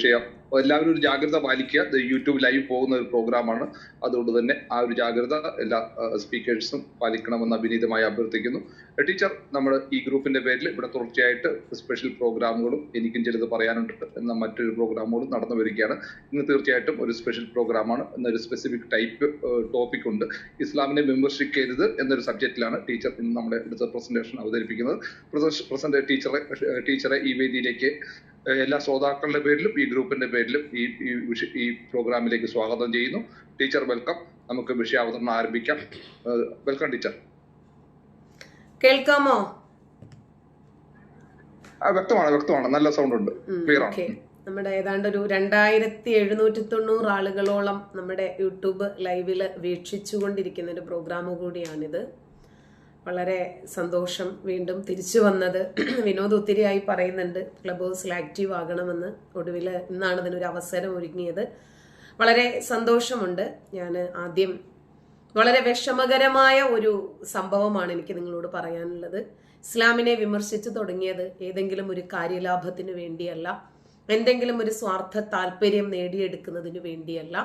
Cheers. എല്ലാവരും ഒരു ജാഗ്രത പാലിക്കുക. യൂട്യൂബ് ലൈവ് പോകുന്ന ഒരു പ്രോഗ്രാമാണ് അതുകൊണ്ട് തന്നെ ആ ഒരു ജാഗ്രത എല്ലാ സ്പീക്കേഴ്സും പാലിക്കണമെന്ന് അഭിനീതമായി അഭ്യർത്ഥിക്കുന്നു. ടീച്ചർ നമ്മൾ ഈ ഗ്രൂപ്പിന്റെ പേരിൽ ഇവിടെ തുടർച്ചയായിട്ട് സ്പെഷ്യൽ പ്രോഗ്രാമുകളും എനിക്കും ചിലത് പറയാനുണ്ട് എന്ന മറ്റൊരു പ്രോഗ്രാമുകളും നടന്നു വരികയാണ്. ഇന്ന് തീർച്ചയായിട്ടും ഒരു സ്പെഷ്യൽ പ്രോഗ്രാമാണ് എന്നൊരു സ്പെസിഫിക് ടൈപ്പ് ടോപ്പിക് ഉണ്ട്. ഇസ്ലാമിനെ വിമർശിക്കരുത് എന്നൊരു സബ്ജക്റ്റിലാണ് ടീച്ചർ ഇന്ന് നമ്മുടെ അടുത്ത പ്രസന്റേഷൻ അവതരിപ്പിക്കുന്നത്. പ്രസന്റ് ടീച്ചറെ ടീച്ചറെ ഈ വേദിയിലേക്ക് എല്ലാ ശ്രോതാക്കളുടെ പേരിലും ഈ ഗ്രൂപ്പിന്റെ പേരിലും ഈ ഈ പ്രോഗ്രാമിലേക്ക് സ്വാഗതം ചെയ്യുന്നു. Teacher welcome. നമുക്ക് വിഷയാവതരണം ആരംഭിക്കാം. Welcome teacher. കേൾക്കാമോ? വ്യക്തമാണ് വ്യക്തമാണ്. നല്ല സൗണ്ട് ഉണ്ട് ക്ലിയർ ആണ്. നമ്മുടെ ഏതാണ്ട് ഒരു രണ്ടായിരത്തി എഴുന്നൂറ്റി തൊണ്ണൂറ് ആളുകളോളം നമ്മുടെ യൂട്യൂബ് ലൈവിൽ വീക്ഷിച്ചുകൊണ്ടിരിക്കുന്ന ഒരു പ്രോഗ്രാം കൂടിയാണിത്. വളരെ സന്തോഷം വീണ്ടും തിരിച്ചു വന്നത്. വിനോദ് ഒത്തിരിയായി പറയുന്നുണ്ട് ക്ലബ് ഹൗസിൽ ആക്റ്റീവ് ആകണമെന്ന്. ഒടുവിൽ ഇന്നാണ് അതിനൊരു അവസരം ഒരുങ്ങിയത്. വളരെ സന്തോഷമുണ്ട്. ഞാൻ ആദ്യം വളരെ വിഷമകരമായ ഒരു സംഭവമാണ് എനിക്ക് നിങ്ങളോട് പറയാനുള്ളത്. ഇസ്ലാമിനെ വിമർശിച്ചു തുടങ്ങിയത് ഏതെങ്കിലും ഒരു കാര്യലാഭത്തിന് വേണ്ടിയല്ല എന്തെങ്കിലും ഒരു സ്വാർത്ഥ താല്പര്യം നേടിയെടുക്കുന്നതിന് വേണ്ടിയല്ല.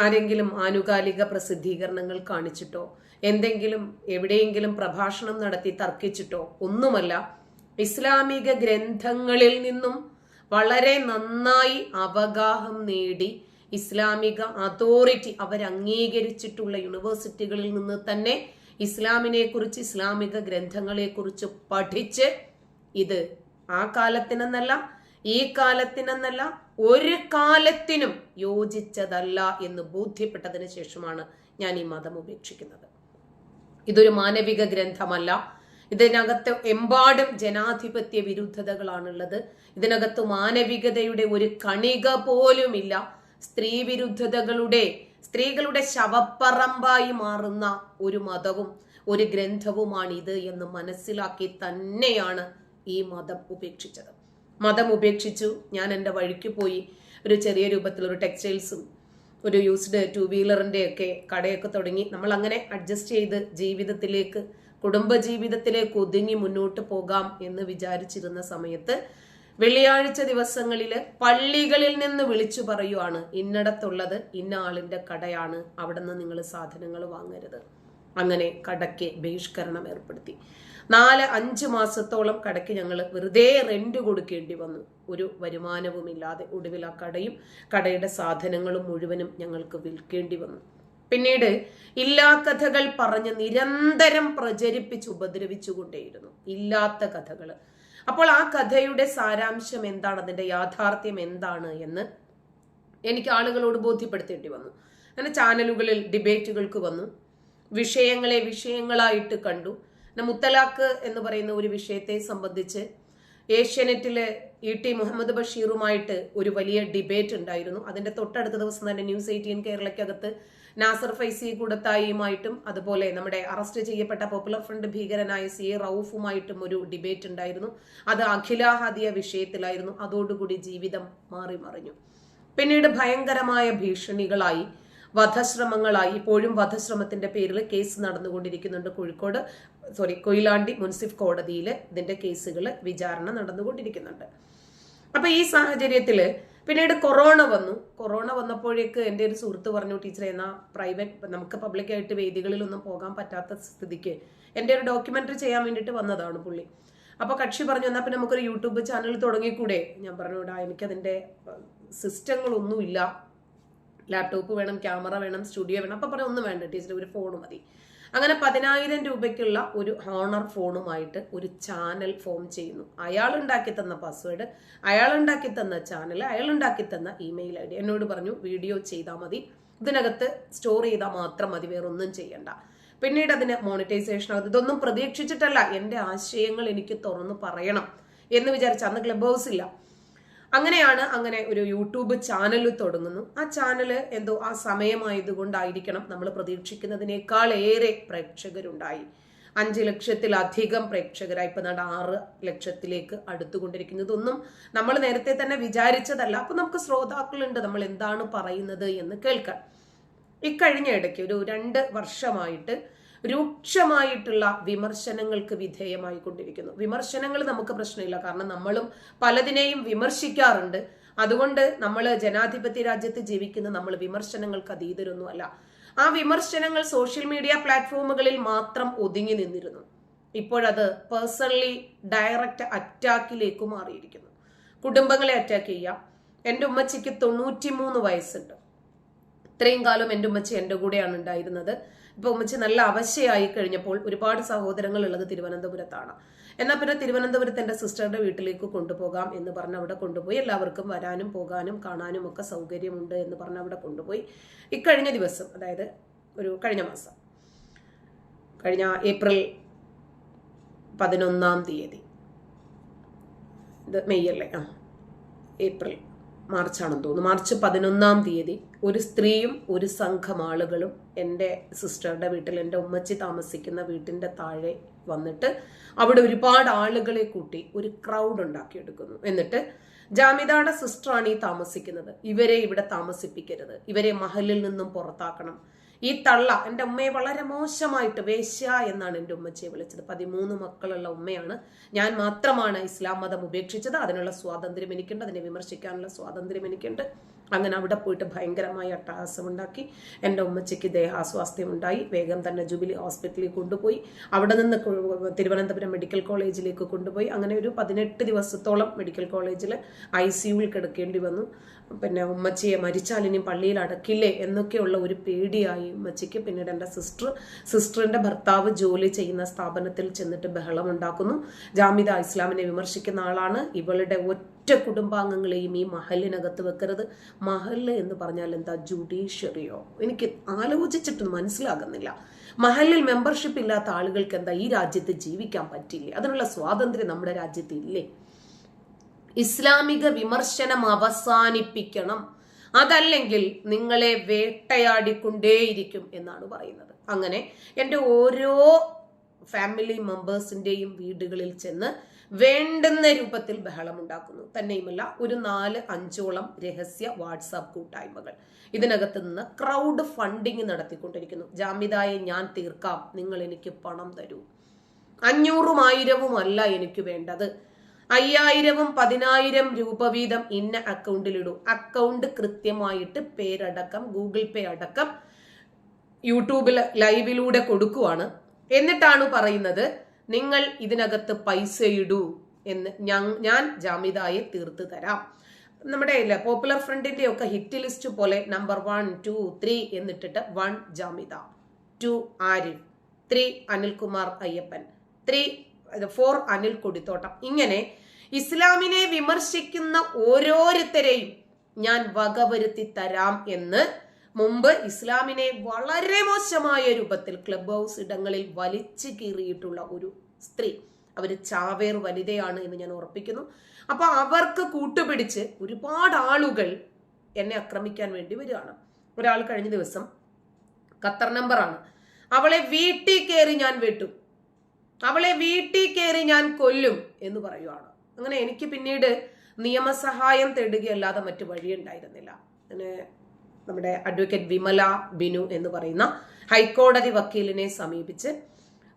ആരെങ്കിലും ആനുകാലിക പ്രസിദ്ധീകരണങ്ങൾ കാണിച്ചിട്ടോ എന്തെങ്കിലും എവിടെയെങ്കിലും പ്രഭാഷണം നടത്തി തർക്കിച്ചിട്ടോ ഒന്നുമല്ല ഇസ്ലാമിക ഗ്രന്ഥങ്ങളിൽ നിന്നും വളരെ നന്നായി അവഗാഹം നേടി ഇസ്ലാമിക അതോറിറ്റി അവർ അംഗീകരിച്ചിട്ടുള്ള യൂണിവേഴ്സിറ്റികളിൽ നിന്ന് തന്നെ ഇസ്ലാമിനെ കുറിച്ച് ഇസ്ലാമിക ഗ്രന്ഥങ്ങളെ കുറിച്ച് പഠിച്ച് ഇത് ആ കാലത്തിനെന്നല്ല ഈ കാലത്തിനെന്നല്ല ഒരു കാലത്തിനും യോജിച്ചതല്ല എന്ന് ബോധ്യപ്പെട്ടതിന് ശേഷമാണ് ഞാൻ ഈ മതം ഉപേക്ഷിക്കുന്നത്. ഇതൊരു മാനവിക ഗ്രന്ഥമല്ല. ഇതിനകത്ത് എമ്പാടും ജനാധിപത്യ വിരുദ്ധതകളാണുള്ളത്. ഇതിനകത്ത് മാനവികതയുടെ ഒരു കണിക പോലുമില്ല. സ്ത്രീ വിരുദ്ധതകളുടെ സ്ത്രീകളുടെ ശവപ്പറമ്പായി മാറുന്ന ഒരു മതവും ഒരു ഗ്രന്ഥവുമാണിത് എന്ന് മനസ്സിലാക്കി തന്നെയാണ് ഈ മതം ഉപേക്ഷിച്ചത്. മതം ഉപേക്ഷിച്ചു. ഞാൻ എന്റെ വഴിക്ക് പോയി. ഒരു ചെറിയ രൂപത്തിൽ ഒരു ടെക്സ്റ്റൈൽസും ഒരു യൂസ്ഡ് ടു വീലറിന്റെ ഒക്കെ കടയൊക്കെ തുടങ്ങി. നമ്മൾ അങ്ങനെ അഡ്ജസ്റ്റ് ചെയ്ത് ജീവിതത്തിലേക്ക് കുടുംബ ജീവിതത്തിലേക്ക് ഒതുങ്ങി മുന്നോട്ട് പോകാം എന്ന് വിചാരിച്ചിരുന്ന സമയത്ത് വെള്ളിയാഴ്ച ദിവസങ്ങളിൽ പള്ളികളിൽ നിന്ന് വിളിച്ചു പറയുവാണ്. ഇന്നടത്തുള്ളത് ഇന്ന ആളിന്റെ കടയാണ്. അവിടെ നിന്ന് നിങ്ങൾ സാധനങ്ങൾ വാങ്ങരുത്. അങ്ങനെ കടയ്ക്ക് ബഹിഷ്കരണം ഏർപ്പെടുത്തി. നാല് അഞ്ച് മാസത്തോളം കടയ്ക്ക് ഞങ്ങൾ വെറുതെ റെന്റ് കൊടുക്കേണ്ടി വന്നു. ഒരു വരുമാനവുമില്ലാതെ ഒടുവിൽ ആ കടയും കടയുടെ സാധനങ്ങളും മുഴുവനും ഞങ്ങൾക്ക് വിൽക്കേണ്ടി വന്നു. പിന്നീട് ഇല്ലാ കഥകൾ പറഞ്ഞ് നിരന്തരം പ്രചരിപ്പിച്ച് ഉപദ്രവിച്ചുകൊണ്ടേയിരുന്നു. ഇല്ലാത്ത കഥകൾ അപ്പോൾ ആ കഥയുടെ സാരാംശം എന്താണ്? അതിന്റെ യാഥാർത്ഥ്യം എന്താണ് എന്ന് എനിക്ക് ആളുകളോട് ബോധ്യപ്പെടുത്തേണ്ടി വന്നു. അങ്ങനെ ചാനലുകളിൽ ഡിബേറ്റുകൾക്ക് വന്നു. വിഷയങ്ങളെ വിഷയങ്ങളായിട്ട് കണ്ടു. മുത്തലാഖ് എന്ന് പറയുന്ന ഒരു വിഷയത്തെ സംബന്ധിച്ച് ഏഷ്യാനെറ്റിൽ ഇ ടി മുഹമ്മദ് ബഷീറുമായിട്ട് ഒരു വലിയ ഡിബേറ്റ് ഉണ്ടായിരുന്നു. അതിന്റെ തൊട്ടടുത്ത ദിവസം തന്നെ ന്യൂസ് എയ്റ്റീൻ കേരളയ്ക്കകത്ത് നാസർ ഫൈസി കൂടത്തായിയുമായിട്ടും അതുപോലെ നമ്മുടെ അറസ്റ്റ് ചെയ്യപ്പെട്ട പോപ്പുലർ ഫ്രണ്ട് ഭീകരനായ സി എ റൌഫുമായിട്ടും ഒരു ഡിബേറ്റ് ഉണ്ടായിരുന്നു. അത് അഖിലാഹാദിയ വിഷയത്തിലായിരുന്നു. അതോടുകൂടി ജീവിതം മാറി മറിഞ്ഞു പിന്നീട് ഭയങ്കരമായ ഭീഷണികളായി വധശ്രമങ്ങളായി. ഇപ്പോഴും വധശ്രമത്തിന്റെ പേരിൽ കേസ് നടന്നുകൊണ്ടിരിക്കുന്നുണ്ട് കോഴിക്കോട് സോറി കൊയിലാണ്ടി മുൻസിഫ് കോടതിയിൽ ഇതിന്റെ കേസുകൾ വിചാരണ നടന്നുകൊണ്ടിരിക്കുന്നുണ്ട്. അപ്പൊ ഈ സാഹചര്യത്തിൽ പിന്നീട് കൊറോണ വന്നു. കൊറോണ വന്നപ്പോഴേക്ക് എന്റെ ഒരു സുഹൃത്ത് പറഞ്ഞു ടീച്ചറെ എന്നാ പ്രൈവറ്റ് നമുക്ക് പബ്ലിക്കായിട്ട് വേദികളിലൊന്നും പോകാൻ പറ്റാത്ത സ്ഥിതിക്ക് എന്റെ ഒരു ഡോക്യുമെന്ററി ചെയ്യാൻ വേണ്ടിയിട്ട് വന്നതാണ് പുള്ളി. അപ്പോൾ കക്ഷി പറഞ്ഞു എന്നാൽ പിന്നെ നമുക്കൊരു യൂട്യൂബ് ചാനൽ തുടങ്ങിക്കൂടെ? ഞാൻ പറഞ്ഞു ഡാ എനിക്കതിന്റെ സിസ്റ്റങ്ങളൊന്നുമില്ല. ലാപ്ടോപ്പ് വേണം ക്യാമറ വേണം സ്റ്റുഡിയോ വേണം. അപ്പം പറയാം ഒന്നും വേണ്ട ടീച്ചർ ഒരു ഫോൺ മതി. അങ്ങനെ പതിനായിരം രൂപയ്ക്കുള്ള ഒരു ഹോണർ ഫോണുമായിട്ട് ഒരു ചാനൽ ഫോം ചെയ്യുന്നു. അയാൾ ഉണ്ടാക്കി തന്ന പാസ്വേഡ് അയാൾ ഉണ്ടാക്കി തന്ന ചാനൽ അയാൾ ഉണ്ടാക്കി തന്ന ഇമെയിൽ ഐ ഡി. എന്നോട് പറഞ്ഞു വീഡിയോ ചെയ്താൽ മതി. ഇതിനകത്ത് സ്റ്റോർ ചെയ്താൽ മാത്രം മതി വേറൊന്നും ചെയ്യണ്ട. പിന്നീട് അതിന് മോണിറ്റൈസേഷൻ ആകും ഇതൊന്നും പ്രതീക്ഷിച്ചിട്ടല്ല. എന്റെ ആശയങ്ങൾ എനിക്ക് തുറന്നു പറയണം എന്ന് വിചാരിച്ച. അന്ന് ക്ലബ് ഹൗസ് ഇല്ല. അങ്ങനെയാണ് അങ്ങനെ ഒരു യൂട്യൂബ് ചാനൽ തുടങ്ങുന്നു. ആ ചാനൽ എന്തോ ആ സമയമായതുകൊണ്ടായിരിക്കണം നമ്മൾ പ്രതീക്ഷിക്കുന്നതിനേക്കാൾ ഏറെ പ്രേക്ഷകരുണ്ടായി. അഞ്ച് ലക്ഷത്തിലധികം പ്രേക്ഷകരായി ഇപ്പൊ നാട് ആറ് ലക്ഷത്തിലേക്ക് അടുത്തുകൊണ്ടിരിക്കുന്നതൊന്നും നമ്മൾ നേരത്തെ തന്നെ വിചാരിച്ചതല്ല. അപ്പൊ നമുക്ക് ശ്രോതാക്കളുണ്ട് നമ്മൾ എന്താണ് പറയുന്നത് എന്ന് കേൾക്കാം. ഇക്കഴിഞ്ഞ ഇടയ്ക്ക് ഒരു രണ്ട് വർഷമായിട്ട് രൂക്ഷമായിട്ടുള്ള വിമർശനങ്ങൾക്ക് വിധേയമായി കൊണ്ടിരിക്കുന്നു വിമർശനങ്ങൾ നമുക്ക് പ്രശ്നമില്ല. കാരണം നമ്മളും പലതിനെയും വിമർശിക്കാറുണ്ട്. അതുകൊണ്ട് നമ്മൾ ജനാധിപത്യ രാജ്യത്ത് ജീവിക്കുന്ന നമ്മൾ വിമർശനങ്ങൾക്ക് അതീതരൊന്നുമല്ല. ആ വിമർശനങ്ങൾ സോഷ്യൽ മീഡിയ പ്ലാറ്റ്ഫോമുകളിൽ മാത്രം ഒതുങ്ങി നിന്നിരുന്നു. ഇപ്പോഴത് പേഴ്സണലി ഡയറക്റ്റ് അറ്റാക്കിലേക്ക് മാറിയിരിക്കുന്നു. കുടുംബങ്ങളെ അറ്റാക്ക് ചെയ്യാം. എന്റെ ഉമ്മച്ചിക്ക് തൊണ്ണൂറ്റിമൂന്ന് വയസ്സുണ്ട്. ഇത്രയും കാലം എന്റെ ഉമ്മച്ചി എന്റെ കൂടെയാണ് ഉണ്ടായിരുന്നത്. ഇപ്പൊ ഉമ്മച്ചി നല്ല അവശയായി കഴിഞ്ഞപ്പോൾ ഒരുപാട് സഹോദരങ്ങൾ ഉള്ളത് തിരുവനന്തപുരത്താണ്. എന്നാൽ പിന്നെ തിരുവനന്തപുരത്ത് എന്റെ സിസ്റ്ററുടെ വീട്ടിലേക്ക് കൊണ്ടുപോകാം എന്ന് പറഞ്ഞ് അവിടെ കൊണ്ടുപോയി. എല്ലാവർക്കും വരാനും പോകാനും കാണാനും ഒക്കെ സൗകര്യമുണ്ട് എന്ന് പറഞ്ഞ് അവിടെ കൊണ്ടുപോയി. ഇക്കഴിഞ്ഞ ദിവസം അതായത് ഒരു കഴിഞ്ഞ മാസം കഴിഞ്ഞ ഏപ്രിൽ പതിനൊന്നാം തീയതി ഇത് മെയ് അല്ലേ? ആ ഏപ്രിൽ മാർച്ചാണെന്ന് തോന്നുന്നു. മാർച്ച് പതിനൊന്നാം തീയതി ഒരു സ്ത്രീയും ഒരു സംഘം ആളുകളും എന്റെ സിസ്റ്ററുടെ വീട്ടിൽ എന്റെ ഉമ്മച്ചി താമസിക്കുന്ന വീട്ടിന്റെ താഴെ വന്നിട്ട് അവിടെ ഒരുപാട് ആളുകളെ കൂട്ടി ഒരു ക്രൗഡ് ഉണ്ടാക്കിയെടുക്കുന്നു. എന്നിട്ട് ജാമിതയുടെ സിസ്റ്ററാണ് ഈ താമസിക്കുന്നത്. ഇവരെ ഇവിടെ താമസിപ്പിക്കരുത്. ഇവരെ മഹലിൽ നിന്നും പുറത്താക്കണം. ഈ തള്ള എന്റെ ഉമ്മയെ വളരെ മോശമായിട്ട് വേശ്യ എന്നാണ് എന്റെ ഉമ്മച്ചയെ വിളിച്ചത്. പതിമൂന്ന് മക്കളുള്ള ഉമ്മയാണ്. ഞാൻ മാത്രമാണ് ഇസ്ലാം മതം ഉപേക്ഷിച്ചത്. അതിനുള്ള സ്വാതന്ത്ര്യം എനിക്കുണ്ട്. അതിനെ വിമർശിക്കാനുള്ള സ്വാതന്ത്ര്യം എനിക്കുണ്ട്. അങ്ങനെ അവിടെ പോയിട്ട് ഭയങ്കരമായ അട്ടഹാസം ഉണ്ടാക്കി എന്റെ ഉമ്മച്ചയ്ക്ക് ദേഹാസ്വാസ്ഥ്യം ഉണ്ടായി വേഗം തന്നെ ജൂബിലി ഹോസ്പിറ്റലിൽ കൊണ്ടുപോയി. അവിടെ നിന്ന് തിരുവനന്തപുരം മെഡിക്കൽ കോളേജിലേക്ക് കൊണ്ടുപോയി. അങ്ങനെ ഒരു പതിനെട്ട് ദിവസത്തോളം മെഡിക്കൽ കോളേജിൽ ഐ സിയുവിൽ കിടക്കേണ്ടി വന്നു. പിന്നെ ഉമ്മച്ചിയെ മരിച്ചാൽ ഇനി പള്ളിയിൽ അടക്കില്ലേ എന്നൊക്കെയുള്ള ഒരു പേടിയായി ഉമ്മച്ചിക്ക്. പിന്നീട് എന്റെ സിസ്റ്റർ സിസ്റ്ററിന്റെ ഭർത്താവ് ജോലി ചെയ്യുന്ന സ്ഥാപനത്തിൽ ചെന്നിട്ട് ബഹളം ഉണ്ടാക്കുന്നു ജാമിദ ഇസ്ലാമിനെ വിമർശിക്കുന്ന ആളാണ്. ഇവളുടെ ഒറ്റ കുടുംബാംഗങ്ങളെയും ഈ മഹലിനകത്ത് വെക്കരുത്. മഹൽ എന്ന് പറഞ്ഞാൽ എന്താ? ജുഡീഷ്യറിയോ? എനിക്ക് ആലോചിച്ചിട്ട് മനസ്സിലാകുന്നില്ല. മഹലിൽ മെമ്പർഷിപ്പ് ഇല്ലാത്ത ആളുകൾക്ക് എന്താ ഈ രാജ്യത്ത് ജീവിക്കാൻ പറ്റില്ലേ? അതിനുള്ള സ്വാതന്ത്ര്യം നമ്മുടെ രാജ്യത്ത് ഇല്ലേ? ഇസ്ലാമിക വിമർശനം അവസാനിപ്പിക്കണം. അതല്ലെങ്കിൽ നിങ്ങളെ വേട്ടയാടിക്കൊണ്ടേയിരിക്കും എന്നാണ് പറയുന്നത്. അങ്ങനെ എന്റെ ഓരോ ഫാമിലി മെമ്പേഴ്സിന്റെയും വീടുകളിൽ ചെന്ന് വേണ്ടുന്ന രൂപത്തിൽ ബഹളം ഉണ്ടാക്കുന്നു തന്നെയുമല്ല ഒരു നാല് അഞ്ചോളം രഹസ്യ വാട്സാപ്പ് കൂട്ടായ്മകൾ ഇതിനകത്ത് നിന്ന് ക്രൗഡ് ഫണ്ടിങ് നടത്തിക്കൊണ്ടിരിക്കുന്നു. ജാമിതായെ ഞാൻ തീർക്കാം. നിങ്ങൾ എനിക്ക് പണം തരൂ. അഞ്ഞൂറും ആയിരവും അല്ല എനിക്ക് വേണ്ടത്. അയ്യായിരവും പതിനായിരം രൂപ വീതം ഇന്ന അക്കൗണ്ടിലിടൂ അക്കൗണ്ട് കൃത്യമായിട്ട് പേരടക്കം ഗൂഗിൾ പേ അടക്കം യൂട്യൂബിൽ ലൈവിലൂടെ കൊടുക്കുവാണ്. എന്നിട്ടാണ് പറയുന്നത് നിങ്ങൾ ഇതിനകത്ത് പൈസ ഇടൂ എന്ന് ഞാൻ- ജാമിതായെ തീർത്ത് തരാം. നമ്മുടെ ഇല്ല പോപ്പുലർ ഫ്രണ്ടിന്റെ ഒക്കെ ഹിറ്റ് ലിസ്റ്റ് പോലെ number one two three എന്നിട്ടിട്ട് one Jamitha two Arif. Three Anilkumar Ayyappan. Three four Anil Kodithottam. ഇങ്ങനെ ഇസ്ലാമിനെ വിമർശിക്കുന്ന ഓരോരുത്തരെയും ഞാൻ വകവരുത്തി തരാം എന്ന് മുമ്പ് ഇസ്ലാമിനെ വളരെ മോശമായ രൂപത്തിൽ ക്ലബ് ഹൗസ് ഇടങ്ങളിൽ വലിച്ചു കീറിയിട്ടുള്ള ഒരു സ്ത്രീ. അവർ ചാവേർ വനിതയാണ് എന്ന് ഞാൻ ഉറപ്പിക്കുന്നു. അപ്പൊ അവർക്ക് കൂട്ടുപിടിച്ച് ഒരുപാട് ആളുകൾ എന്നെ ആക്രമിക്കാൻ വേണ്ടി വരികയാണ്. ഒരാൾ കഴിഞ്ഞ ദിവസം ഖത്തർ നമ്പറാണ് അവളെ വീട്ടിൽ കയറി ഞാൻ വെട്ടും. അവളെ വീട്ടിൽ കയറി ഞാൻ കൊല്ലും എന്ന് പറയുവാണ്. അങ്ങനെ എനിക്ക് പിന്നീട് നിയമസഹായം തേടുകയല്ലാതെ മറ്റു വഴിയുണ്ടായിരുന്നില്ല. അങ്ങനെ നമ്മുടെ അഡ്വക്കേറ്റ് വിമല ബിനു എന്ന് പറയുന്ന ഹൈക്കോടതി വക്കീലിനെ സമീപിച്ച്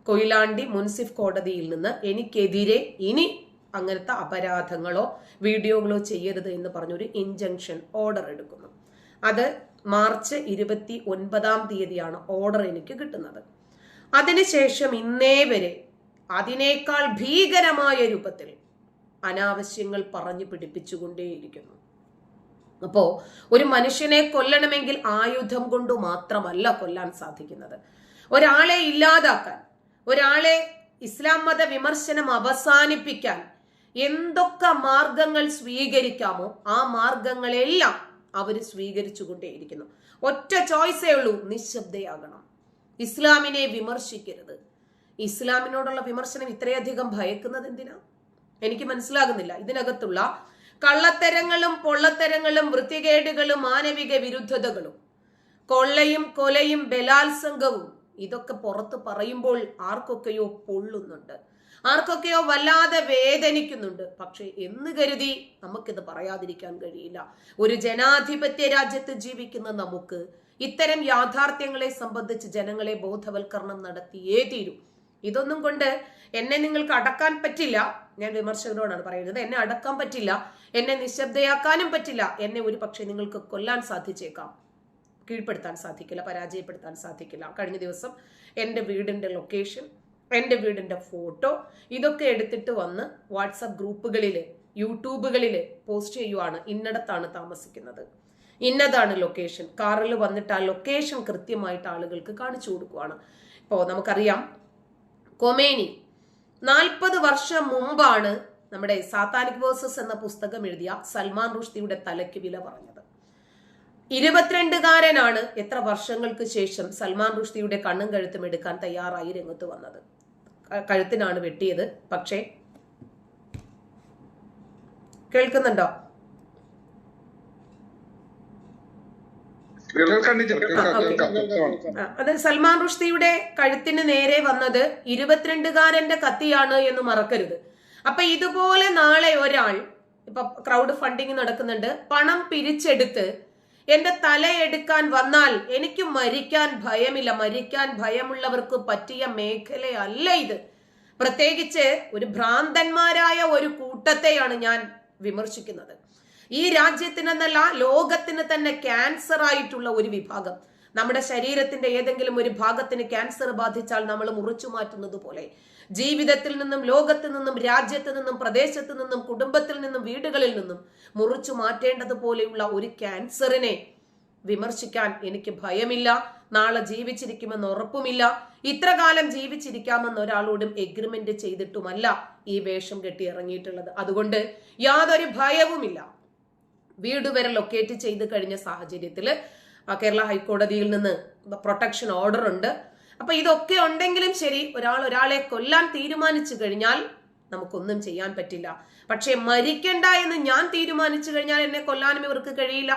കൊയിലാണ്ടി മുൻസിഫ് കോടതിയിൽ നിന്ന് എനിക്കെതിരെ ഇനി അങ്ങനത്തെ അപരാധങ്ങളോ വീഡിയോകളോ ചെയ്യരുത് എന്ന് പറഞ്ഞൊരു ഇൻജങ്ഷൻ ഓർഡർ എടുക്കുന്നു. അത് മാർച്ച് ഇരുപത്തി ഒൻപതാം തീയതിയാണ് ഓർഡർ എനിക്ക് കിട്ടുന്നത്. അതിനുശേഷം ഇന്നേ വരെ അതിനേക്കാൾ ഭീകരമായ രൂപത്തിൽ അനാവശ്യങ്ങൾ പറഞ്ഞു പിടിപ്പിച്ചുകൊണ്ടേയിരിക്കുന്നു. അപ്പോ ഒരു മനുഷ്യനെ കൊല്ലണമെങ്കിൽ ആയുധം കൊണ്ടു മാത്രമല്ല കൊല്ലാൻ സാധിക്കുന്നത്. ഒരാളെ ഇല്ലാതാക്കാൻ ഒരാളെ ഇസ്ലാം മത വിമർശനം അവസാനിപ്പിക്കാൻ എന്തൊക്കെ മാർഗങ്ങൾ സ്വീകരിക്കാമോ ആ മാർഗങ്ങളെല്ലാം അവർ സ്വീകരിച്ചുകൊണ്ടേയിരിക്കുന്നു. ഒറ്റ ചോയ്സേ ഉള്ളൂ നിശബ്ദയാകണം. ഇസ്ലാമിനെ വിമർശിക്കരുത്. ഇസ്ലാമിനോടുള്ള വിമർശനം ഇത്രയധികം ഭയക്കുന്നത് എന്തിനാ എനിക്ക് മനസ്സിലാകുന്നില്ല. ഇതിനകത്തുള്ള കള്ളത്തരങ്ങളും പൊള്ളത്തരങ്ങളും വൃത്തികേടുകളും മാനവിക വിരുദ്ധതകളും. കൊള്ളയും കൊലയും ബലാത്സംഗവും ഇതൊക്കെ പുറത്ത് പറയുമ്പോൾ ആർക്കൊക്കെയോ പൊള്ളുന്നുണ്ട്. ആർക്കൊക്കെയോ വല്ലാതെ വേദനിക്കുന്നുണ്ട്. പക്ഷെ എന്ന് കരുതി നമുക്കിത് പറയാതിരിക്കാൻ കഴിയില്ല. ഒരു ജനാധിപത്യ രാജ്യത്ത് ജീവിക്കുന്ന നമുക്ക് ഇത്തരം യാഥാർത്ഥ്യങ്ങളെ സംബന്ധിച്ച് ജനങ്ങളെ ബോധവൽക്കരണം നടത്തിയേ തീരൂ. ഇതൊന്നും കൊണ്ട് എന്നെ നിങ്ങൾക്ക് അടക്കാൻ പറ്റില്ല. ഞാൻ വിമർശകരോടാണ് പറയുന്നത്. എന്നെ അടക്കാൻ പറ്റില്ല. എന്നെ നിശബ്ദയാക്കാനും പറ്റില്ല. എന്നെ ഒരു പക്ഷേ നിങ്ങൾക്ക് കൊല്ലാൻ സാധിച്ചേക്കാം. കീഴ്പ്പെടുത്താൻ സാധിക്കില്ല. പരാജയപ്പെടുത്താൻ സാധിക്കില്ല. കഴിഞ്ഞ ദിവസം എന്റെ വീടിന്റെ ലൊക്കേഷൻ എന്റെ വീടിന്റെ ഫോട്ടോ ഇതൊക്കെ എടുത്തിട്ട് വന്ന് വാട്സപ്പ് ഗ്രൂപ്പുകളിൽ യൂട്യൂബുകളിൽ പോസ്റ്റ് ചെയ്യുവാണ്. ഇന്നടത്താണ് താമസിക്കുന്നത്. ഇന്നതാണ് ലൊക്കേഷൻ കാറിൽ വന്നിട്ട് ആ ലൊക്കേഷൻ കൃത്യമായിട്ട് ആളുകൾക്ക് കാണിച്ചു കൊടുക്കുവാണ്. ഇപ്പോൾ നമുക്കറിയാം കൊമേനി നാൽപ്പത് വർഷം മുമ്പാണ് നമ്മുടെ സാത്താനിക് വേഴ്സസ് എന്ന പുസ്തകം എഴുതിയ സൽമാൻ റുഷ്ദിയുടെ തലയ്ക്ക് വില പറഞ്ഞത്. ഇരുപത്തിരണ്ടുകാരനാണ് എത്ര വർഷങ്ങൾക്ക് ശേഷം സൽമാൻ റുഷ്ദിയുടെ കണ്ണും കഴുത്തും എടുക്കാൻ തയ്യാറായി രംഗത്ത് വന്നത്. കഴുത്തിനാണ് വെട്ടിയത്. പക്ഷേ കേൾക്കുന്നുണ്ടോ കേൾക്കാം ടീച്ചർ കേൾക്കാം ആ, ഓക്കേ. കേൾക്കാം കേൾക്കാം ആ, അത് സൽമാൻ റുഷ്ദിയുടെ കഴുത്തിന് നേരെ വന്നത് ഇരുപത്തിരണ്ടുകാരന്റെ കത്തിയാണ് എന്ന് മറക്കരുത്. അപ്പൊ ഇതുപോലെ നാളെ ഒരാൾ ഇപ്പൊ ക്രൗഡ് ഫണ്ടിങ് നടക്കുന്നുണ്ട് പണം പിരിച്ചെടുത്ത് എന്റെ തലയെടുക്കാൻ വന്നാൽ എനിക്ക് മരിക്കാൻ ഭയമില്ല മരിക്കാൻ ഭയമുള്ളവർക്ക് പറ്റിയ മേഖലയല്ല ഇത്. പ്രത്യേകിച്ച് ഒരു ഭ്രാന്തന്മാരായ ഒരു കൂട്ടത്തെയാണ് ഞാൻ വിമർശിക്കുന്നത്. ഈ രാജ്യത്തിനെന്നല്ല ലോകത്തിന് തന്നെ ക്യാൻസർ ആയിട്ടുള്ള ഒരു വിഭാഗം. നമ്മുടെ ശരീരത്തിന്റെ ഏതെങ്കിലും ഒരു ഭാഗത്തിന് ക്യാൻസർ ബാധിച്ചാൽ നമ്മൾ മുറിച്ചു മാറ്റുന്നത് പോലെ. ജീവിതത്തിൽ നിന്നും ലോകത്തു നിന്നും രാജ്യത്ത് നിന്നും പ്രദേശത്ത് നിന്നും കുടുംബത്തിൽ നിന്നും വീടുകളിൽ നിന്നും മുറിച്ചു മാറ്റേണ്ടതുപോലെയുള്ള ഒരു ക്യാൻസറിനെ വിമർശിക്കാൻ എനിക്ക് ഭയമില്ല. നാളെ ജീവിച്ചിരിക്കുമെന്ന് ഉറപ്പുമില്ല. ഇത്ര കാലം ജീവിച്ചിരിക്കാമെന്ന് ഒരാളോടും എഗ്രിമെന്റ് ചെയ്തിട്ടുമല്ല ഈ വേഷം കെട്ടി ഇറങ്ങിയിട്ടുള്ളത് അതുകൊണ്ട് യാതൊരു ഭയവുമില്ല. വീട് വരെ ലൊക്കേറ്റ് ചെയ്ത് കഴിഞ്ഞ സാഹചര്യത്തിൽ കേരള ഹൈക്കോടതിയിൽ നിന്ന് പ്രൊട്ടക്ഷൻ ഓർഡർ ഉണ്ട്. അപ്പൊ ഇതൊക്കെ ഉണ്ടെങ്കിലും ശരി ഒരാൾ ഒരാളെ കൊല്ലാൻ തീരുമാനിച്ചു കഴിഞ്ഞാൽ നമുക്കൊന്നും ചെയ്യാൻ പറ്റില്ല. പക്ഷെ മരിക്കണ്ട എന്ന് ഞാൻ തീരുമാനിച്ചു കഴിഞ്ഞാൽ എന്നെ കൊല്ലാനും ഇവർക്ക് കഴിയില്ല.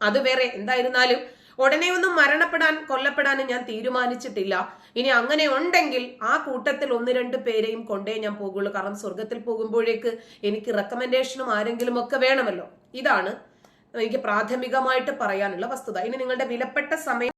അത് വേറെ എന്തായിരുന്നാലും ഉടനെ ഒന്നും മരണപ്പെടാൻ കൊല്ലപ്പെടാനും ഞാൻ തീരുമാനിച്ചിട്ടില്ല. ഇനി അങ്ങനെ ഉണ്ടെങ്കിൽ ആ കൂട്ടത്തിൽ ഒന്ന് രണ്ട് പേരെയും കൊണ്ടേ ഞാൻ പോകുള്ളൂ. കാരണം സ്വർഗത്തിൽ പോകുമ്പോഴേക്ക് എനിക്ക് റെക്കമെൻഡേഷനും ആരെങ്കിലും ഒക്കെ വേണമല്ലോ. ഇതാണ് എനിക്ക് പ്രാഥമികമായിട്ട് പറയാനുള്ള വസ്തുത. ഇനി നിങ്ങളുടെ വിലപ്പെട്ട സമയം